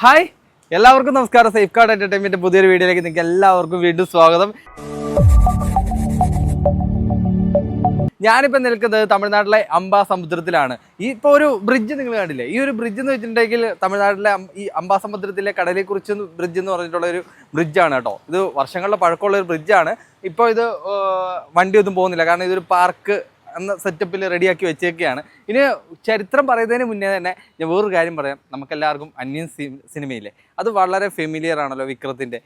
Hi. എല്ലാവർക്കും നമസ്കാരം. Safe card entertainment പുതിയൊരു വീഡിയോയിലേക്ക് നിങ്ങൾക്ക് എല്ലാവർക്കും വീണ്ടും സ്വാഗതം. ഞാനിപ്പോൾ നിൽക്കുന്നത് തമിഴ്നാട്ടിലെ അംബാ സമുദ്രത്തിലാണ്. ഈ ഇപ്പോൾ ഒരു ബ്രിഡ്ജ് നിങ്ങൾ കണ്ടില്ലേ? ഈ ഒരു ബ്രിഡ്ജ് എന്ന് വെച്ചിട്ടുണ്ടെങ്കിൽ തമിഴ്നാട്ടിലെ ഈ അംബാ സമുദ്രത്തിലെ കടലെ കുറിച്ച് ബ്രിഡ്ജ് എന്ന് പറഞ്ഞിട്ടുള്ള ഒരു ബ്രിഡ്ജാണ് കേട്ടോ. ഇത് വർഷങ്ങളുടെ പഴക്കമുള്ള ഒരു ബ്രിഡ്ജാണ് ഇപ്പോൾ ഇത് വണ്ടിയൊന്നും പോകുന്നില്ല. കാരണം ഇതൊരു പാർക്ക് എന്ന സെറ്റപ്പിൽ റെഡിയാക്കി വെച്ചേക്കുകയാണ് ഇനി ചരിത്രം പറയുന്നതിന് മുന്നേ തന്നെ ഞാൻ വേറൊരു കാര്യം പറയാം. നമുക്കെല്ലാവർക്കും അന്യൻ സിനിമയിലെ സിനിമയില്ലേ അത് വളരെ ഫെമിലിയർ ആണല്ലോ വിക്രത്തിന്റെ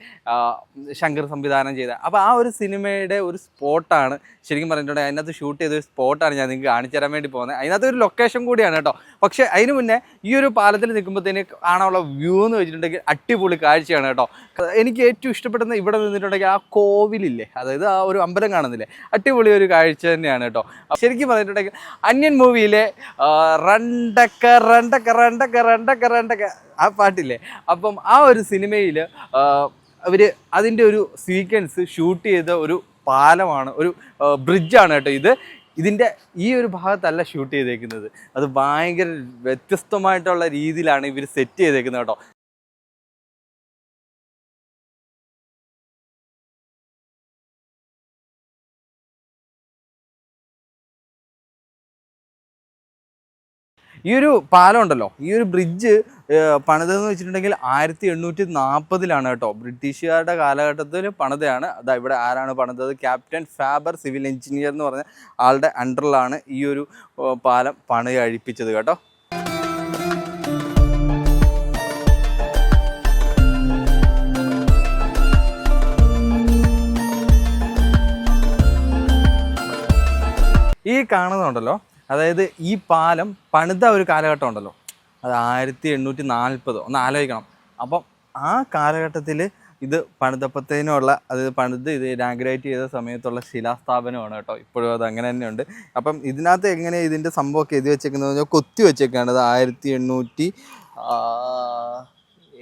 ശങ്കർ സംവിധാനം ചെയ്ത. അപ്പോൾ ആ ഒരു സിനിമയുടെ ഒരു സ്പോട്ടാണ് ശരിക്കും പറഞ്ഞിട്ടുണ്ടെങ്കിൽ അതിനകത്ത് ഷൂട്ട് ചെയ്ത ഒരു സ്പോട്ടാണ് ഞാൻ നിങ്ങൾക്ക് കാണിച്ചു തരാൻ വേണ്ടി പോകുന്നത്. അതിനകത്ത് ഒരു ലൊക്കേഷൻ കൂടിയാണ് കേട്ടോ. പക്ഷേ അതിന് മുന്നേ ഈ ഒരു പാലത്തിൽ നിൽക്കുമ്പോഴത്തേന് കാണാനുള്ള വ്യൂ എന്ന് വെച്ചിട്ടുണ്ടെങ്കിൽ അടിപൊളി കാഴ്ചയാണ് കേട്ടോ. എനിക്ക് ഏറ്റവും ഇഷ്ടപ്പെടുന്ന ഇവിടെ നിന്നിട്ടുണ്ടെങ്കിൽ ആ കോവിലില്ലേ? അതായത് ആ ഒരു അമ്പലം കാണുന്നില്ലേ? അടിപൊളി ഒരു കാഴ്ച തന്നെയാണ് കേട്ടോ. ശരിക്കും പറഞ്ഞിട്ടുണ്ടെങ്കിൽ അന്യൻ മൂവിയിലെ റണ്ടക്ക റണ്ടക്ക റണ്ടക്ക റണ്ടക്ക റണ്ടക്ക ആ പാട്ടില്ലേ? അപ്പം ആ ഒരു സിനിമയിൽ അവർ അതിന്റെ ഒരു സീക്വൻസ് ഷൂട്ട് ചെയ്ത ഒരു പാലമാണ് ഒരു ബ്രിഡ്ജാണ് കേട്ടോ ഇത്. ഇതിന്റെ ഈ ഒരു ഭാഗത്തല്ല ഷൂട്ട് ചെയ്തേക്കുന്നത്. അത് ഭയങ്കര വ്യത്യസ്തമായിട്ടുള്ള രീതിയിലാണ് ഇവർ സെറ്റ് ചെയ്തേക്കുന്നത് കേട്ടോ. ഈ ഒരു പാലം ഉണ്ടല്ലോ ഈ ഒരു ബ്രിഡ്ജ് പണിതെന്ന് വെച്ചിട്ടുണ്ടെങ്കിൽ ആയിരത്തി എണ്ണൂറ്റി നാൽപ്പതിലാണ് കേട്ടോ. ബ്രിട്ടീഷുകാരുടെ കാലഘട്ടത്തിൽ പണിതയാണ് അതാ ഇവിടെ ആരാണ് പണിതത്? ക്യാപ്റ്റൻ ഫാബർ സിവിൽ എഞ്ചിനീയർ എന്ന് പറഞ്ഞ ആളുടെ അണ്ടറിലാണ് ഈ ഒരു പാലം പണി കഴിപ്പിച്ചത് കേട്ടോ. ഈ കാണുന്നുണ്ടല്ലോ അതായത് ഈ പാലം പണിത ഒരു കാലഘട്ടം ഉണ്ടല്ലോ. അത് ആയിരത്തി എണ്ണൂറ്റി നാൽപ്പത് ഒന്ന് ആലോചിക്കണം. അപ്പം ആ കാലഘട്ടത്തിൽ ഇത് പണിതപ്പത്തേനുള്ള അത് പണിത് ഇത് ഇനാഗ്രേറ്റ് ചെയ്ത സമയത്തുള്ള ശിലാസ്ഥാപനമാണ് കേട്ടോ. ഇപ്പോഴും അത് അങ്ങനെ തന്നെയുണ്ട്. അപ്പം ഇതിനകത്ത് എങ്ങനെ ഇതിന്റെ സംഭവമൊക്കെ എഴുതി വെച്ചേക്കുന്നത് പറഞ്ഞാൽ കൊത്തി വെച്ചേക്കാണ്. അത് ആയിരത്തി എണ്ണൂറ്റി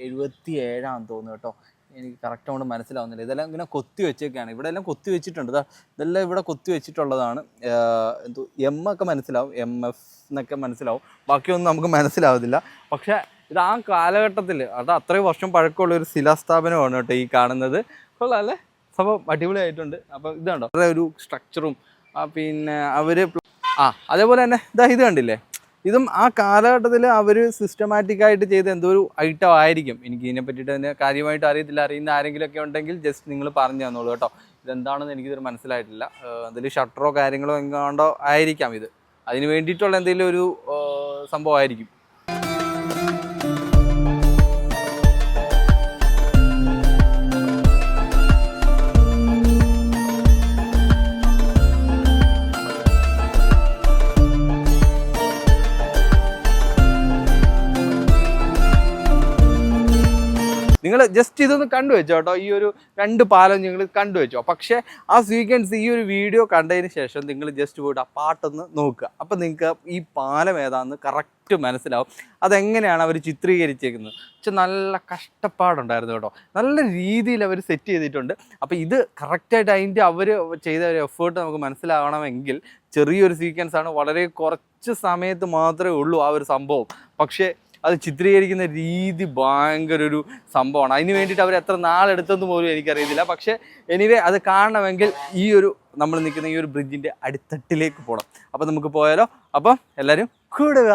എഴുപത്തി ഏഴാന്ന് തോന്നുന്നു കേട്ടോ. എനിക്ക് കറക്റ്റ് അങ്ങോട്ട് മനസ്സിലാവുന്നില്ല. ഇതെല്ലാം ഇങ്ങനെ കൊത്തി വെച്ചേക്കാണ്. ഇവിടെ എല്ലാം കൊത്തി വെച്ചിട്ടുണ്ട്. ഇതെല്ലാം ഇവിടെ കൊത്തി വെച്ചിട്ടുള്ളതാണ്. എന്തോ എം ഒക്കെ മനസ്സിലാവും. എം എഫ് എന്നൊക്കെ മനസ്സിലാവും. ബാക്കിയൊന്നും നമുക്ക് മനസ്സിലാവത്തില്ല. പക്ഷേ ഇത് ആ കാലഘട്ടത്തിൽ അത് അത്രയും വർഷം പഴക്കമുള്ള ഒരു ശിലാസ്ഥാപനമാണ് കേട്ടോ ഈ കാണുന്നത്. കൊള്ളാം സംഭവം അടിപൊളിയായിട്ടുണ്ട്. അപ്പം ഇതുണ്ടോ? ഒരു സ്ട്രക്ചറും പിന്നെ അവർ ആ അതേപോലെ തന്നെ ഇതാ ഇത് കണ്ടില്ലേ? ഇതും ആ കാലഘട്ടത്തിൽ അവർ സിസ്റ്റമാറ്റിക് ആയിട്ട് ചെയ്ത എന്തോ ഒരു ഐറ്റം ആയിരിക്കും. എനിക്ക് ഇതിനെ പറ്റിയിട്ട് തന്നെ കാര്യമായിട്ട് അറിയത്തില്ല. അറിയുന്ന ആരെങ്കിലുമൊക്കെ ഉണ്ടെങ്കിൽ ജസ്റ്റ് നിങ്ങൾ പറഞ്ഞു തന്നോളൂ കേട്ടോ. ഇതെന്താണെന്ന് എനിക്കിതൊരു മനസ്സിലായിട്ടില്ല. അതിൽ ഷട്ടറോ കാര്യങ്ങളോ എങ്ങാണ്ടോ ആയിരിക്കാം ഇത്. അതിന് വേണ്ടിയിട്ടുള്ള എന്തെങ്കിലും ഒരു സംഭവമായിരിക്കും. ജസ്റ്റ് ഇതൊന്ന് കണ്ടുവെച്ചോ കേട്ടോ. ഈ ഒരു രണ്ട് പാലം നിങ്ങൾ കണ്ടുവെച്ചോ. പക്ഷേ ആ സീക്വൻസ് ഈ ഒരു വീഡിയോ കണ്ടതിന് ശേഷം നിങ്ങൾ ജസ്റ്റ് പോയിട്ട് ആ പാട്ടൊന്ന് നോക്കുക. അപ്പം നിങ്ങൾക്ക് ഈ പാലം ഏതാണെന്ന് കറക്റ്റ് മനസ്സിലാവും. അതെങ്ങനെയാണ് അവർ ചിത്രീകരിച്ചേക്കുന്നത്? പക്ഷെ നല്ല കഷ്ടപ്പാടുണ്ടായിരുന്നു കേട്ടോ. നല്ല രീതിയിൽ അവർ സെറ്റ് ചെയ്തിട്ടുണ്ട്. അപ്പോൾ ഇത് കറക്റ്റായിട്ട് അതിന്റെ അവർ ചെയ്ത ഒരു എഫേർട്ട് നമുക്ക് മനസ്സിലാവണമെങ്കിൽ ചെറിയൊരു സീക്വൻസ് ആണ്. വളരെ കുറച്ച് സമയത്ത് മാത്രമേ ഉള്ളൂ ആ ഒരു സംഭവം. പക്ഷേ അത് ചിത്രീകരിക്കുന്ന രീതി ഭയങ്കര ഒരു സംഭവമാണ്. അതിന് വേണ്ടിയിട്ട് അവർ എത്ര നാളെടുത്തെന്ന് പോലും എനിക്കറിയത്തില്ല. പക്ഷേ എനിവേ അത് കാണണമെങ്കിൽ ഈ ഒരു നമ്മൾ നിൽക്കുന്ന ഈ ഒരു ബ്രിഡ്ജിന്റെ അടിത്തട്ടിലേക്ക് പോകണം അപ്പോൾ നമുക്ക് പോയാലോ? അപ്പം എല്ലാവരും കൂടുക.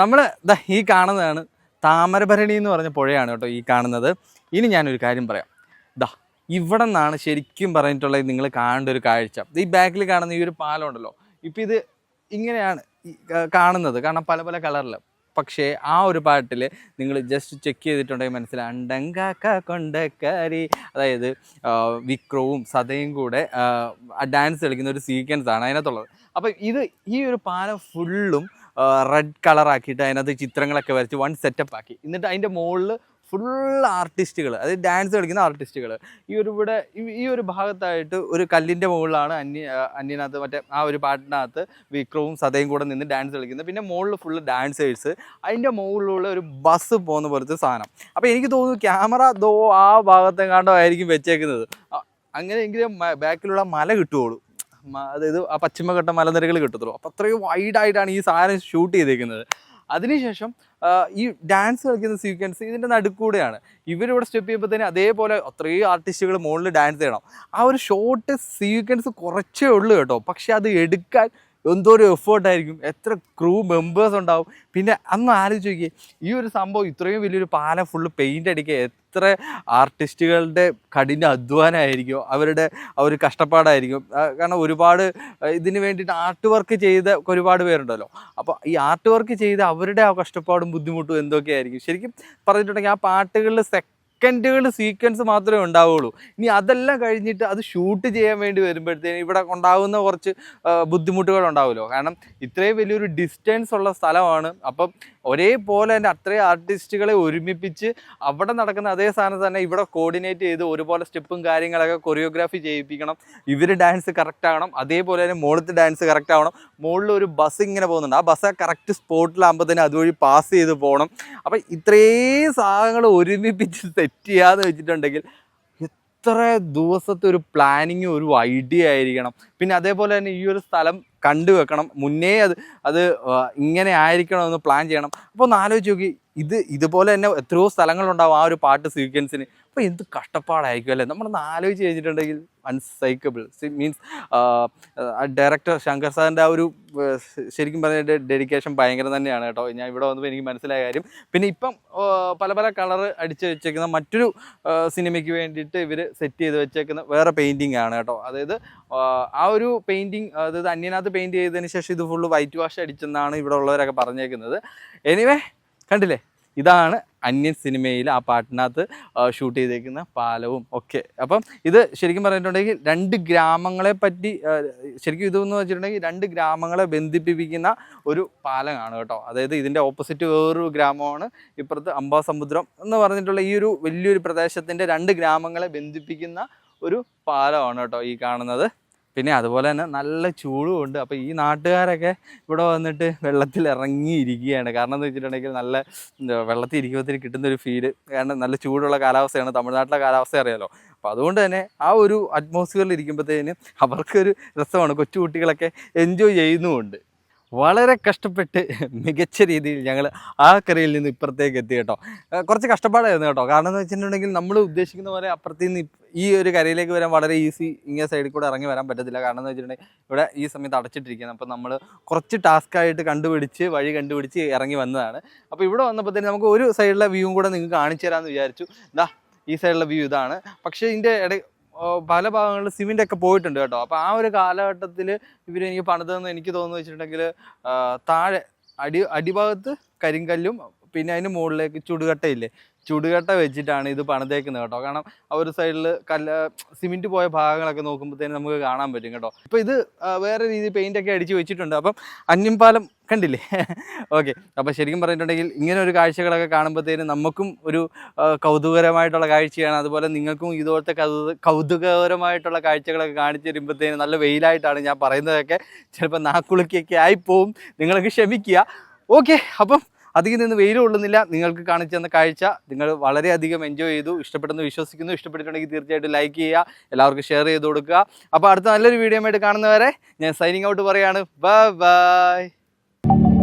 നമ്മൾ ഈ കാണുന്നതാണ് താമരഭരണി എന്ന് പറഞ്ഞ പുഴയാണ് കേട്ടോ ഈ കാണുന്നത്. ഇനി ഞാനൊരു കാര്യം പറയാം. ദാ ഇവിടെ നിന്നാണ് ശരിക്കും പറഞ്ഞിട്ടുള്ളത് നിങ്ങൾ കാണേണ്ട ഒരു കാഴ്ച. ഈ ബാക്കിൽ കാണുന്ന ഈ ഒരു പാലം ഉണ്ടല്ലോ ഇപ്പം ഇത് ഇങ്ങനെയാണ് കാണുന്നത്. കാരണം പല പല കളറിൽ പക്ഷേ ആ ഒരു പാട്ടിൽ നിങ്ങൾ ജസ്റ്റ് ചെക്ക് ചെയ്തിട്ടുണ്ടെങ്കിൽ മനസ്സിലായി അണ്ടങ്കാക്ക കൊണ്ടക്കാരി അതായത് വിക്രവും സതയും കൂടെ ഡാൻസ് കളിക്കുന്ന ഒരു സീക്വൻസ് ആണ് അതിനകത്തുള്ളത്. അപ്പം ഇത് ഈ ഒരു പാലം ഫുള്ളും റെഡ് കളർ കളറാക്കിയിട്ട് അതിനകത്ത് ചിത്രങ്ങളൊക്കെ വരച്ച് വൺ സെറ്റപ്പ് ആക്കി. എന്നിട്ട് അതിന്റെ മുകളിൽ ഫുൾ ആർട്ടിസ്റ്റുകൾ അതായത് ഡാൻസ് കളിക്കുന്ന ആർട്ടിസ്റ്റുകൾ ഈ ഒരു ഇവിടെ ഈ- ഒരു ഭാഗത്തായിട്ട് ഒരു കല്ലിന്റെ മുകളിലാണ് അന്യ അന്യനകത്ത് മറ്റേ ആ ഒരു പാട്ടിനകത്ത് വിക്രവും സതയും കൂടെ നിന്ന് ഡാൻസ് കളിക്കുന്നത്. പിന്നെ മുകളിൽ ഫുള്ള് ഡാൻസേഴ്സ് അതിന്റെ മുകളിലുള്ള ഒരു ബസ് പോകുന്ന പോലത്തെ സാധനം. അപ്പോൾ എനിക്ക് തോന്നുന്നു ക്യാമറ ദോ ആ ഭാഗത്തെങ്ങാണ്ടോ ആയിരിക്കും വെച്ചേക്കുന്നത്. അങ്ങനെയെങ്കിലും ബാക്കിലുള്ള മല കിട്ടുകയുള്ളൂ. അതായത് ആ പശ്ചിമഘട്ട മലനിരകൾ കിട്ടത്തുള്ളൂ. അപ്പോൾ അത്രയും വൈഡായിട്ടാണ് ഈ സാധനം ഷൂട്ട് ചെയ്തേക്കുന്നത്. അതിനുശേഷം ഈ ഡാൻസ് കളിക്കുന്ന സീക്വൻസ് ഇതിന്റെ നടുക്കൂടെയാണ്. ഇവരിവിടെ സ്റ്റെപ്പ് ചെയ്യുമ്പോൾ തന്നെ അതേപോലെ അത്രയും ആർട്ടിസ്റ്റുകൾ മുകളിൽ ഡാൻസ് ചെയ്യണം. ആ ഒരു ഷോർട്ട് സീക്വൻസ് കുറച്ചേ ഉള്ളൂ കേട്ടോ. പക്ഷെ അത് എടുക്കാൻ എന്തോ ഒരു എഫേർട്ടായിരിക്കും എത്ര ക്രൂ മെമ്പേഴ്സ് ഉണ്ടാവും. പിന്നെ അന്ന് ആലോചിച്ച് നോക്കിയേ ഈ ഒരു സംഭവം ഇത്രയും വലിയൊരു പാലം ഫുള്ള് പെയിന്റ് അടിക്കുക എത്ര ആർട്ടിസ്റ്റുകളുടെ കഠിന അധ്വാനമായിരിക്കും. അവരുടെ ഒരു കഷ്ടപ്പാടായിരിക്കും. കാരണം ഒരുപാട് ഇതിന് വേണ്ടിയിട്ട് ആർട്ട് വർക്ക് ചെയ്ത ഒരുപാട് പേരുണ്ടല്ലോ. അപ്പോൾ ഈ ആർട്ട് വർക്ക് ചെയ്ത് അവരുടെ ആ കഷ്ടപ്പാടും ബുദ്ധിമുട്ടും എന്തൊക്കെയായിരിക്കും? ശരിക്കും പറഞ്ഞിട്ടുണ്ടെങ്കിൽ ആ പാട്ടുകളിൽ സെക്കൻഡുകൾ സീക്വൻസ് മാത്രമേ ഉണ്ടാവുകയുള്ളൂ ഇനി അതെല്ലാം കഴിഞ്ഞിട്ട് അത് ഷൂട്ട് ചെയ്യാൻ വേണ്ടി വരുമ്പോഴത്തേന് ഇവിടെ ഉണ്ടാകുന്ന കുറച്ച് ബുദ്ധിമുട്ടുകൾ ഉണ്ടാവുമല്ലോ. കാരണം ഇത്രയും വലിയൊരു ഡിസ്റ്റൻസ് ഉള്ള സ്ഥലമാണ്. അപ്പം ഒരേപോലെ തന്നെ അത്രയും ആർട്ടിസ്റ്റുകളെ ഒരുമിപ്പിച്ച് അവിടെ നടക്കുന്ന അതേ സാധനം തന്നെ ഇവിടെ കോർഡിനേറ്റ് ചെയ്ത് ഒരുപോലെ സ്റ്റെപ്പും കാര്യങ്ങളൊക്കെ കൊറിയോഗ്രാഫി ചെയ്യിപ്പിക്കണം. ഇവർ ഡാൻസ് കറക്റ്റ് ആകണം. അതേപോലെ തന്നെ മുകളിലത്തെ ഡാൻസ് കറക്റ്റ് ആവണം. മുകളിൽ ഒരു ബസ് ഇങ്ങനെ പോകുന്നുണ്ട്. ആ ബസ് കറക്റ്റ് സ്പോട്ടിലാകുമ്പോൾ തന്നെ അതുവഴി പാസ് ചെയ്ത് പോകണം. അപ്പം ഇത്രയും സാധനങ്ങൾ ഒരുമിപ്പിച്ച് സെറ്റ് ചെയ്യാതെ വെച്ചിട്ടുണ്ടെങ്കിൽ എത്ര ദിവസത്തെ ഒരു പ്ലാനിങ് ഒരു ഐഡിയ ആയിരിക്കണം. പിന്നെ അതേപോലെ തന്നെ ഈ ഒരു സ്ഥലം കണ്ടുവെക്കണം മുന്നേ അത് അത് ഇങ്ങനെ ആയിരിക്കണം എന്ന് പ്ലാൻ ചെയ്യണം. അപ്പോൾ ഒന്ന് ആലോചിച്ച് നോക്കി ഇത് ഇതുപോലെ തന്നെ എത്രയോ സ്ഥലങ്ങളുണ്ടാവും ആ ഒരു പാട്ട് സീക്വൻസിന്. അപ്പോൾ എന്ത് കഷ്ടപ്പാടായിരിക്കും അല്ലേ? നമ്മളൊന്ന് ആലോചിച്ച് കഴിഞ്ഞിട്ടുണ്ടെങ്കിൽ അൺസൈക്കബിൾ മീൻസ് ഡയറക്ടർ ശങ്കർ സാറിന്റെ ആ ഒരു ശരിക്കും പറഞ്ഞ ഡെഡിക്കേഷൻ ഭയങ്കര തന്നെയാണ് കേട്ടോ. ഞാൻ ഇവിടെ വന്നപ്പോൾ എനിക്ക് മനസ്സിലായ കാര്യം. പിന്നെ ഇപ്പം പല പല കളർ അടിച്ച് വെച്ചേക്കുന്ന മറ്റൊരു സിനിമയ്ക്ക് വേണ്ടിയിട്ട് ഇവർ സെറ്റ് ചെയ്ത് വെച്ചേക്കുന്ന വേറെ പെയിന്റിംഗ് ആണ് കേട്ടോ. അതായത് ആ, ഒരു പെയിന്റിങ് അതായത് അന്യനകത്ത് പെയിന്റ് ചെയ്തതിന് ശേഷം ഇത് ഫുള്ള് വൈറ്റ് വാഷ് അടിച്ചെന്നാണ് ഇവിടെ ഉള്ളവരൊക്കെ പറഞ്ഞേക്കുന്നത്. എനിവേ കണ്ടില്ലേ? ഇതാണ് അന്യൻ സിനിമയിൽ ആ പാട്ടിനകത്ത് ഷൂട്ട് ചെയ്തേക്കുന്ന പാലവും ഒക്കെ. അപ്പം ഇത് ശരിക്കും പറഞ്ഞിട്ടുണ്ടെങ്കിൽ രണ്ട് ഗ്രാമങ്ങളെ പറ്റി ശരിക്കും ഇതെന്ന് വെച്ചിട്ടുണ്ടെങ്കിൽ രണ്ട് ഗ്രാമങ്ങളെ ബന്ധിപ്പിക്കുന്ന ഒരു പാലമാണ് കേട്ടോ. അതായത് ഇതിന്റെ ഓപ്പോസിറ്റ് വേറൊരു ഗ്രാമമാണ്. ഇപ്പുറത്ത് അംബാസമുദ്രം എന്ന് പറഞ്ഞിട്ടുള്ള ഈ ഒരു വലിയൊരു പ്രദേശത്തിന്റെ രണ്ട് ഗ്രാമങ്ങളെ ബന്ധിപ്പിക്കുന്ന ഒരു പാലമാണ് കേട്ടോ ഈ കാണുന്നത്. പിന്നെ അതുപോലെ തന്നെ നല്ല ചൂടും ഉണ്ട്. അപ്പോൾ ഈ നാട്ടുകാരൊക്കെ ഇവിടെ വന്നിട്ട് വെള്ളത്തിൽ ഇറങ്ങിയിരിക്കുകയാണ്. കാരണം എന്ന് വെച്ചിട്ടുണ്ടെങ്കിൽ നല്ല വെള്ളത്തിൽ ഇരിക്കുമ്പോഴത്തേക്ക് കിട്ടുന്ന ഒരു ഫീൽ കാരണം നല്ല ചൂടുള്ള കാലാവസ്ഥയാണ്. തമിഴ്നാട്ടിലെ കാലാവസ്ഥ അറിയാലോ. അപ്പോൾ അതുകൊണ്ട് തന്നെ ആ ഒരു അറ്റ്മോസ്ഫിയറിൽ ഇരിക്കുമ്പോഴത്തേന് അവർക്കൊരു രസമാണ്. കൊച്ചു കുട്ടികളൊക്കെ എൻജോയ് ചെയ്യുന്നുമുണ്ട്. വളരെ കഷ്ടപ്പെട്ട് മികച്ച രീതിയിൽ ഞങ്ങൾ ആ കരയിൽ നിന്ന് ഇപ്പുറത്തേക്ക് എത്തി കേട്ടോ. കുറച്ച് കഷ്ടപ്പാടായിരുന്നു കേട്ടോ. കാരണം എന്ന് വെച്ചിട്ടുണ്ടെങ്കിൽ നമ്മൾ ഉദ്ദേശിക്കുന്ന പോലെ അപ്പുറത്ത് നിന്ന് ഈ ഒരു കരയിലേക്ക് വരാൻ വളരെ ഈസി ഇങ്ങനെ സൈഡിൽ കൂടെ ഇറങ്ങി വരാൻ പറ്റത്തില്ല. കാരണം എന്ന് വെച്ചിട്ടുണ്ടെങ്കിൽ ഇവിടെ ഈ സമയത്ത് അടച്ചിട്ടിരിക്കുന്നത് അപ്പോൾ നമ്മൾ കുറച്ച് ടാസ്ക് ആയിട്ട് കണ്ടുപിടിച്ച് വഴി കണ്ടുപിടിച്ച് ഇറങ്ങി വന്നതാണ്. അപ്പോൾ ഇവിടെ തന്നെ നമുക്ക് ഒരു സൈഡിലെ വ്യൂവും കൂടെ നിങ്ങൾക്ക് കാണിച്ചു തരാമെന്ന് വിചാരിച്ചു. ഇതാ ഈ സൈഡിലെ വ്യൂ ഇതാണ്. പക്ഷേ ഇതിന്റെ ഇട ഓ, പല ഭാഗങ്ങളിൽ സിമെന്റ് ഒക്കെ പോയിട്ടുണ്ട് കേട്ടോ. അപ്പോൾ ആ ഒരു കാലഘട്ടത്തിൽ ഇവരെനിക്ക് പണിതെന്ന് എനിക്ക് തോന്നുന്നു വെച്ചിട്ടുണ്ടെങ്കിൽ താഴെ അടി അടിഭാഗത്ത് കരിങ്കല്ലും പിന്നെ അതിന് മുകളിലേക്ക് ചുടുകട്ടയില്ലേ? ചുടുകട്ട വെച്ചിട്ടാണ് ഇത് പണിതേക്കുന്നത് കേട്ടോ. കാരണം ആ ഒരു സൈഡിൽ കല്ല സിമെന്റ് പോയ ഭാഗങ്ങളൊക്കെ നോക്കുമ്പോഴത്തേനും നമുക്ക് കാണാൻ പറ്റും കേട്ടോ. അപ്പോൾ ഇത് വേറെ രീതിയിൽ പെയിന്റ് ഒക്കെ അടിച്ച് വെച്ചിട്ടുണ്ട്. അപ്പം അന്യംപാലം കണ്ടില്ലേ? ഓക്കെ അപ്പോൾ ശരിക്കും പറഞ്ഞിട്ടുണ്ടെങ്കിൽ ഇങ്ങനെ ഒരു കാഴ്ചകളൊക്കെ കാണുമ്പോഴത്തേനും നമുക്കും ഒരു കൗതുകരമായിട്ടുള്ള കാഴ്ചയാണ്. അതുപോലെ നിങ്ങൾക്കും ഇതുപോലത്തെ കൗതുകകരമായിട്ടുള്ള കാഴ്ചകളൊക്കെ കാണിച്ചു തരുമ്പോഴത്തേനും നല്ല വെയിലായിട്ടാണ് ഞാൻ പറയുന്നതൊക്കെ. ചിലപ്പോൾ നാക്കുളുക്കിയൊക്കെ ആയിപ്പോവും. നിങ്ങൾക്ക് ക്ഷമിക്കുക. ഓക്കെ അപ്പം അധികം നിന്ന് വെയിൽ കൊള്ളുന്നില്ല നിങ്ങൾക്ക് കാണിച്ചു തന്ന കാഴ്ച നിങ്ങൾ വളരെയധികം എൻജോയ് ചെയ്തു. ഇഷ്ടപ്പെട്ടെന്ന് വിശ്വസിക്കുന്നു. ഇഷ്ടപ്പെട്ടിട്ടുണ്ടെങ്കിൽ തീർച്ചയായിട്ടും ലൈക്ക് ചെയ്യുക. എല്ലാവർക്കും ഷെയർ ചെയ്ത് കൊടുക്കുക. അപ്പോൾ അടുത്ത നല്ലൊരു വീഡിയോ ആയിട്ട് കാണുന്നവരെ ഞാൻ സൈനിങ് ഔട്ട് പറയുകയാണ്. Bye bye